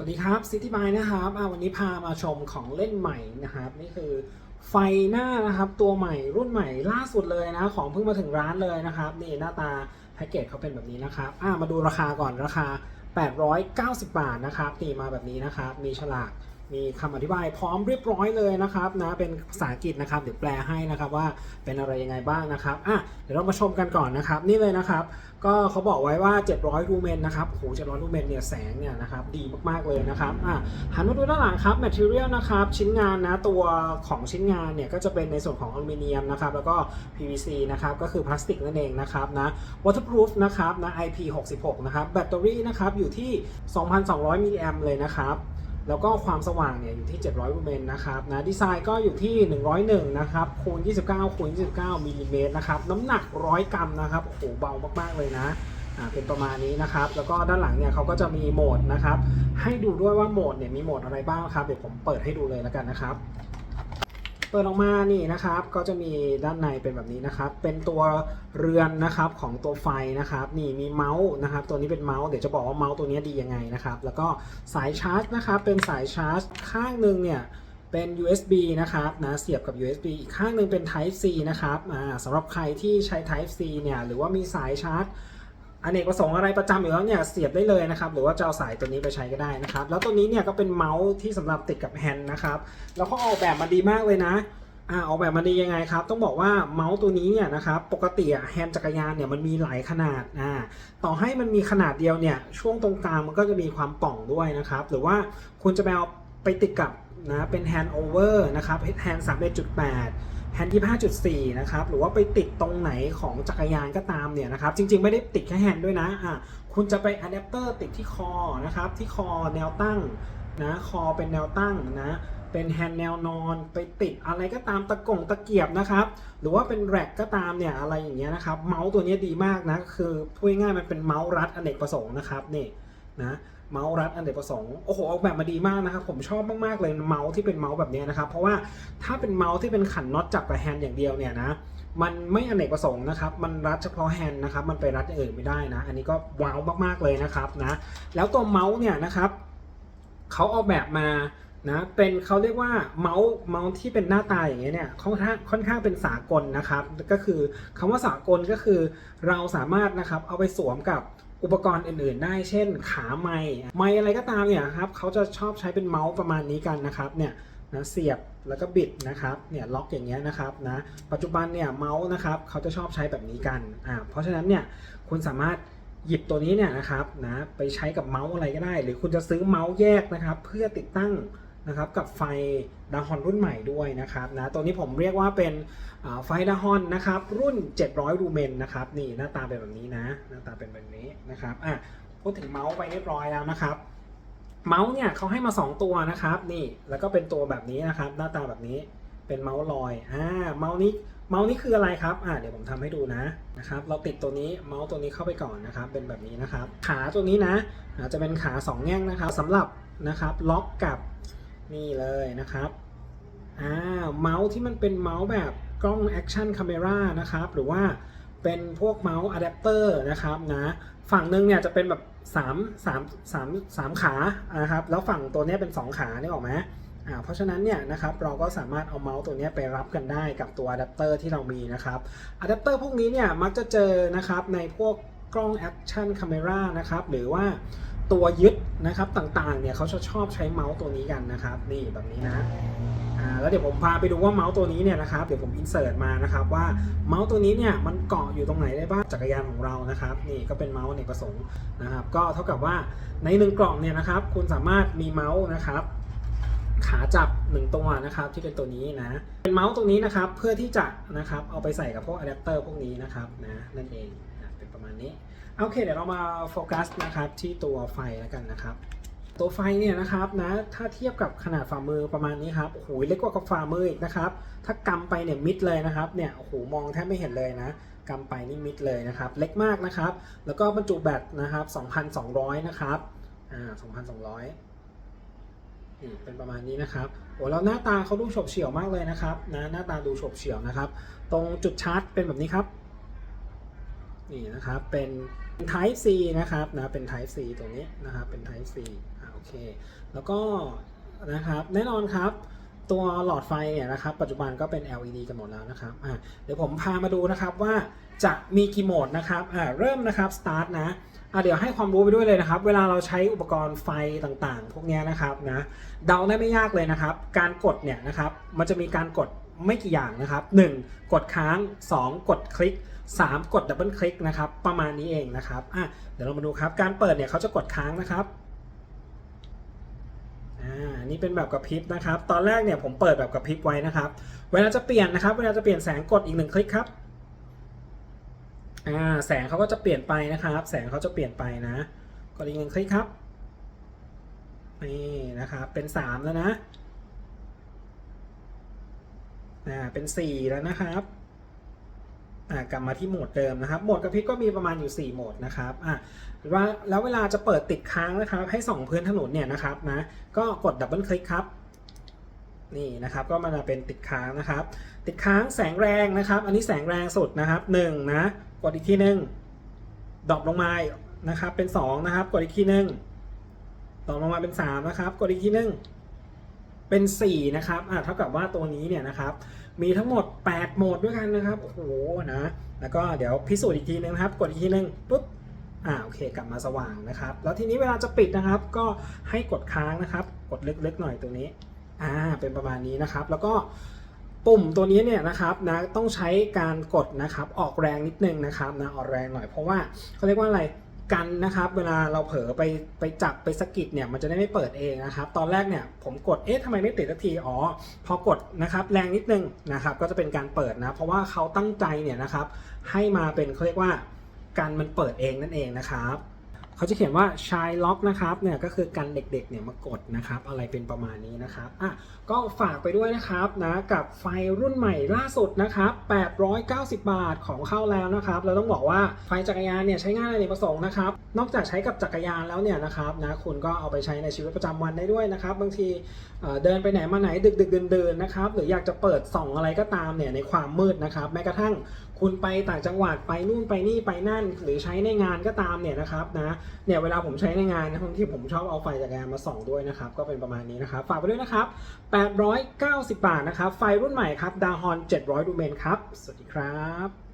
สวัสดีครับซิตี้บายนะครับวันนี้พามาชมของเล่นใหม่นะครับ นี่คือไฟหน้านะครับตัวใหม่รุ่นใหม่ล่าสุดเลยนะของเพิ่งมาถึงร้านเลยนะครับนี่หน้าตาแพ็กเกจเขาเป็นแบบนี้นะครับมาดูราคาก่อนราคา 890 บาทนะครับนี่มาแบบนี้นะครับมีฉลาก มีคำอธิบายพร้อมเรียบร้อยเลยนะครับนะเป็นภาษาอังกฤษนะครับเดี๋ยวแปลให้นะครับว่าเป็นอะไรยังไงบ้างนะครับอะเดี๋ยวเรามาชมกันก่อนนะครับ นี่เลยนะครับ ก็เขาบอกไว้ว่า 700ลูเมนนะครับโอ้โห700ลูเมนเนี่ยแสงเนี่ยนะครับดีมากๆเลยนะครับอะหันมาดูด้านหลังครับ material นะครับชิ้นงานนะตัวของชิ้นงานเนี่ยก็จะเป็นในส่วนของอลูมิเนียมนะครับแล้วก็ PVC นะครับก็คือพลาสติกนั่นเองนะครับนะ waterproof นะครับนะ IP66 นะครับแบตเตอรี่นะครับอยู่ที่ 2,200 มิลลิแอมเลยนะครับ แล้วก็ความสว่างเนี่ยอยู่ที่ 700ลูเมนนะครับนะดีไซน์ก็อยู่ที่ 101 นะครับคูณ29คูณ29มิลลิเมตรนะครับน้ำหนัก 100 กรัมนะครับโอ้โหเบามากๆเลยนะอ่าเป็นประมาณนี้นะครับ แล้วก็ด้านหลังเนี่ยเขาก็จะมีโหมดนะครับ ให้ดูด้วยว่าโหมดเนี่ยมีโหมดอะไรบ้างครับเดี๋ยวผมเปิดให้ดูเลยแล้วกันนะครับ เปิดออกมานี่นะครับก็จะมีด้านในเป็นแบบนี้นะครับ เป็นตัวเรือนนะครับของตัวไฟนะครับ นี่มีเมาส์นะครับ ตัวนี้เป็นเมาส์เดี๋ยวจะบอกว่าเมาส์ตัวนี้ดียังไงนะครับ แล้วก็สายชาร์จนะครับเป็นสายชาร์จข้างหนึ่งเนี่ยเป็น USB นะครับนะเสียบกับ USB อีกข้างหนึ่งเป็น Type C นะครับสำหรับใครที่ใช้ Type C เนี่ยหรือว่ามีสายชาร์จ อเนกประสงค์อะไรประจำอยู่แล้วเนี่ยเสียบได้เลยนะครับ หรือว่าจะเอาสายตัวนี้ไปใช้ก็ได้นะครับ แล้วตัวนี้เนี่ยก็เป็นเมาส์ที่สำหรับติดกับแฮนด์นะครับแล้วเขาออกแบบมาดีมากเลยนะอ่าออกแบบมาดียังไงครับ ต้องบอกว่าเมาส์ตัวนี้เนี่ยนะครับปกติอะแฮนด์จักรยานเนี่ยมันมีหลายขนาดอ่าต่อให้มันมีขนาดเดียวเนี่ยช่วงตรงกลางมันก็จะมีความป่องด้วยนะครับ หรือว่าคุณจะไปเอาไปติดกับนะเป็นแฮนด์โอเวอร์นะครับแฮนด์สามเอ็ดจุดแปด แฮนด์ที่ 5.4 นะครับ หรือว่าไปติดตรงไหนของจักรยานก็ตามเนี่ยนะครับ จริง ๆ ไม่ได้ติดแค่แฮนด์ด้วยนะ อะ คุณจะไปอะแดปเตอร์ติดที่คอนะครับ ที่คอแนวตั้งนะ คอเป็นแนวตั้งนะ เป็นแฮนด์แนวนอน ไปติดอะไรก็ตามตะกงตะเกียบนะครับ หรือว่าเป็นแร็กก็ตามเนี่ยอะไรอย่างเงี้ยนะครับ เมาส์ตัวนี้ดีมากนะ คือพูดง่ายๆมันเป็นเมาส์รัดอเนกประสงค์นะครับนี่นะ เมาส์รัดอเนกประสงค์โอ้โหออกแบบมาดีมากนะครับ ผมชอบมากๆเลยเมาส์ที่เป็นเมาส์แบบนี้นะครับ เพราะว่าถ้าเป็นเมาส์ที่เป็นขันน็อตจับกับแฮนด์อย่างเดียวเนี่ยนะมันไม่อเนกประสงค์นะครับ มันรัดเฉพาะแฮนด์นะครับ มันไปรัดอื่นไม่ได้นะ อันนี้ก็ว้าวมากๆเลยนะครับนะ แล้วตัวเมาส์เนี่ยนะครับเขาออกแบบมานะเป็นเขาเรียกว่าเมาส์เมาส์ที่เป็นหน้าตาอย่างเงี้ยเนี่ยค่อนข้างค่อนข้างเป็นสากลนะครับ ก็คือคำว่าสากลก็คือเราสามารถนะครับเอาไปสวมกับ อุปกรณ์อื่นๆ ได้เช่นขาไม้ไม้อะไรก็ตามเนี่ยครับเขาจะชอบใช้เป็นเมาส์ประมาณนี้กันนะครับเนี่ยนะเสียบแล้วก็บิดนะครับเนี่ยล็อกอย่างเงี้ยนะครับนะปัจจุบันเนี่ยเมาส์นะครับเขาจะชอบใช้แบบนี้กันอ่าเพราะฉะนั้นเนี่ยคุณสามารถหยิบตัวนี้เนี่ยนะครับนะไปใช้กับเมาส์อะไรก็ได้ หรือคุณจะซื้อเมาส์แยกนะครับ เพื่อติดตั้ง นะครับกับไฟดาฮอนรุ่นใหม่ด้วยนะครับนะตัวนี้ผมเรียกว่าเป็นไฟดาฮอนนะครับรุ่น 700ลูเมนนะครับนี่หน้าตาเป็นแบบนี้นะ หน้าตาเป็นแบบนี้นะครับอะพูดถึงเมาส์ไปเรียบร้อยแล้วนะครับ เมาส์เนี่ยเขาให้มา 2 ตัวนะครับนี่แล้วก็เป็นตัวแบบนี้นะครับ หน้าตาแบบนี้เป็นเมาส์ลอยอ่าเมาส์นี้เมาส์นี้คืออะไรครับอ่าเดี๋ยวผมทำให้ดูนะนะครับ เราติดตัวนี้เมาส์ตัวนี้เข้าไปก่อนนะครับ เป็นแบบนี้นะครับ ขาตัวนี้นะจะเป็นขา 2 แง่งนะครับสำหรับนะครับล็อกกับ นี่เลยนะครับอ่าเมาส์ที่มันเป็นเมาส์แบบกล้องแอคชั่นคาเมรานะครับ หรือว่าเป็นพวกเมาส์อะแดปเตอร์นะครับนะฝั่งหนึ่งเนี่ยจะเป็นแบบ3 3 3 3ขานะครับแล้วฝั่งตัวเนี้ยเป็น 2 ขานี่ออกไหมอ่าเพราะฉะนั้นเนี่ยนะครับเราก็สามารถเอาเมาส์ตัวเนี้ยไปรับกันได้กับตัวอะแดปเตอร์ที่เรามีนะครับอะแดปเตอร์พวกนี้เนี่ยมักจะเจอนะครับในพวกกล้องแอคชั่นคาเมรานะครับหรือว่า ตัวยึดนะครับต่างๆเนี่ยเขาจะชอบใช้เมาส์ตัวนี้กันนะครับ นี่แบบนี้นะอ่าแล้วเดี๋ยวผมพาไปดูว่าเมาส์ตัวนี้เนี่ยนะครับเดี๋ยวผมอินเสิร์ตมานะครับว่าเมาส์ตัวนี้เนี่ยมันเกาะอยู่ตรงไหนได้บ้างจักรยานของเรานะครับ นี่ก็เป็นเมาส์อเนประสงค์นะครับ ก็เท่ากับว่าในหนึ่งกล่องเนี่ยนะครับ คุณสามารถมีเมาส์นะครับขาจับหนึ่งตัวนะครับที่เป็นตัวนี้นะ เป็นเมาส์ตรงนี้นะครับเพื่อที่จะนะครับเอาไปใส่กับพวกอะแดปเตอร์พวกนี้นะครับนะนั่นเองนะเป็นประมาณนี้ โอเค เดี๋ยวเรามาโฟกัสนะครับที่ตัวไฟแล้วกันนะครับ ตัวไฟเนี่ยนะครับนะถ้าเทียบกับขนาดฝ่ามือประมาณนี้ครับโอ้โหเล็กกว่ากับฝ่ามืออีกนะครับถ้ากำไปเนี่ยมิดเลยนะครับเนี่ยโอ้โหมองแทบไม่เห็นเลยนะกำไปนี่มิดเลยนะครับ เล็กมากนะครับ แล้วก็บรรจุแบตนะครับ 2,200 นะครับอ่า2,200เป็นประมาณนี้นะครับโอ้แล้วหน้าตาเขาดูฉบเฉี่ยวมากเลยนะครับนะหน้าตาดูฉบเฉี่ยวนะครับ ตรงจุดชาร์จเป็นแบบนี้ครับ นี่นะครับเป็น Type C นะครับนะเป็น Type C ตัวนี้นะครับเป็น Type C อ่าโอเค แล้วก็นะครับแน่นอนครับตัวหลอดไฟเนี่ยนะครับปัจจุบันก็เป็น LED กันหมดแล้วนะครับอ่าเดี๋ยวผมพามาดูนะครับว่าจะมีกี่โหมดนะครับอ่าเริ่มนะครับ start นะอ่าเดี๋ยวให้ความรู้ไปด้วยเลยนะครับ เวลาเราใช้อุปกรณ์ไฟต่างๆ พวกนี้นะครับนะเดาได้ไม่ยากเลยนะครับ การกดเนี่ยนะครับมันจะมีการกดไม่กี่อย่างนะครับ 1. กดค้าง 2. กดคลิก 3 กดดับเบิลคลิกนะครับประมาณนี้เองนะครับอะเดี๋ยวเรามาดูครับการเปิดเนี่ยเขาจะกดค้างนะครับอ่านี่เป็นแบบกระพริบนะครับ ตอนแรกเนี่ยผมเปิดแบบกระพริบไว้นะครับ เวลาจะเปลี่ยนนะครับ เวลาจะเปลี่ยนแสงกดอีกหนึ่งคลิกครับอ่าแสงเขาก็จะเปลี่ยนไปนะครับ แสงเขาจะเปลี่ยนไปนะกดอีกหนึ่งคลิกครับนี่นะครับเป็น 3 แล้วนะอ่าเป็น 4 แล้วนะครับ กลับมาที่โหมดเดิมนะครับ โหมดกระพริบก็มีประมาณอยู่ 4 โหมดนะครับอะว่าแล้วเวลาจะเปิดติดค้างนะครับ ให้ส่องพื้นถนนเนี่ยนะครับนะ ก็กดดับเบิลคลิกครับ นี่นะครับ ก็มาเป็นติดค้างนะครับ ติดค้างแสงแรงนะครับ อันนี้แสงแรงสุดนะครับ1นะ กดอีกทีหนึ่งดรอปลงมานะครับ เป็น 2 นะครับ กดอีกทีหนึ่งดรอปลงมาเป็น 3 นะครับ กดอีกทีหนึ่ง เป็น 4 นะครับอะเท่ากับว่าตัวนี้เนี่ยนะครับ มีทั้งหมด 8 โหมดด้วยกันนะครับ โอ้โหนะ แล้วก็เดี๋ยวพิสูจน์อีกทีนึงครับ กดอีกทีนึงปุ๊บอ่าโอเคกลับมาสว่างนะครับ แล้วทีนี้เวลาจะปิดนะครับ ก็ให้กดค้างนะครับ กดลึกๆหน่อยตรงนี้อ่าเป็นประมาณนี้นะครับ แล้วก็ปุ่มตัวนี้เนี่ยนะครับนะต้องใช้การกดนะครับออกแรงนิดนึงนะครับนะออกแรงหน่อยเพราะว่าเขาเรียกว่าอะไร กันนะครับเวลาเราเผลอไปไปจับไปสกิดเนี่ยมันจะได้ไม่เปิดเองนะครับตอนแรกเนี่ยผมกดเอ๊ะทำไมไม่ติดสักทีอ๋อพอกดนะครับแรงนิดนึงนะครับก็จะเป็นการเปิดนะเพราะว่าเขาตั้งใจเนี่ยนะครับให้มาเป็นเขาเรียกว่าการมันเปิดเองนั่นเองนะครับ เขาจะเขียนว่าชายล็อกนะครับเนี่ยก็คือการเด็กๆเนี่ยมากดนะครับอะไรเป็นประมาณนี้นะครับอะก็ฝากไปด้วยนะครับนะกับไฟรุ่นใหม่ล่าสุดนะครับ890 บาทของเข้าแล้วนะครับเราต้องบอกว่าไฟจักรยานเนี่ยใช้งานในประสงค์นะครับนอกจากใช้กับจักรยานแล้วเนี่ยนะครับนะคุณก็เอาไปใช้ในชีวิตประจำวันได้ด้วยนะครับบางทีเดินไปไหนมาไหนดึกดึกเดินเดินๆนะครับหรืออยากจะเปิดส่องอะไรก็ตามเนี่ยในความมืดนะครับแม้กระทั่งคุณไปต่างจังหวัดไปนู่นไปนี่ไปนั่น หรือใช้ในงานก็ตามเนี่ยนะครับนะเนี่ยเวลาผมใช้ในงานนะบางทีผมชอบเอาไฟจากแอร์มาส่องด้วยนะครับก็เป็นประมาณนี้นะครับฝากไปด้วยนะครับ 890 บาทนะครับไฟรุ่นใหม่ครับดาฮอน700 ดูเมนครับ สวัสดีครับ